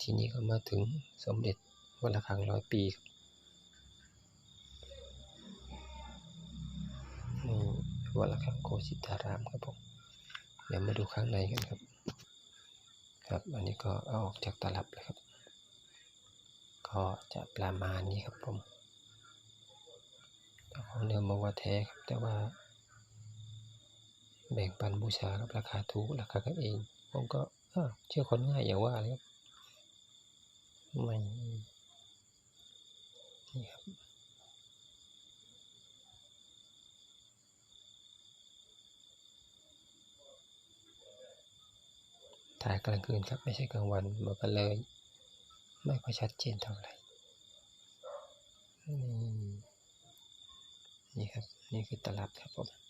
ทีนี้ก็มาถึงสมเด็จวัดระฆังร้อยปีครันี่วัดระฆังโคสิตารามครับผมเดี๋ยวมาดูข้างในกันครับ ครับ อันนี้ก็เอาออกจากตลับเลยครับ ก็จะประมาณนี้ครับผมเจ้าของเดิมบอว่าแท้ครับ แต่ว่า แบ่งปันบูชาครับราคาถูกราคากันเอง ผมก็เชื่อคนง่ายอย่าว่าเลยครับ ม่นี่ครับถ่ายกลางคืนครับ ไม่ใช่กลางวันมันก็เลย ไม่ค่อยชัดเจนเท่าไหร่นี่นี่ครับ นี่คือตลับครับผม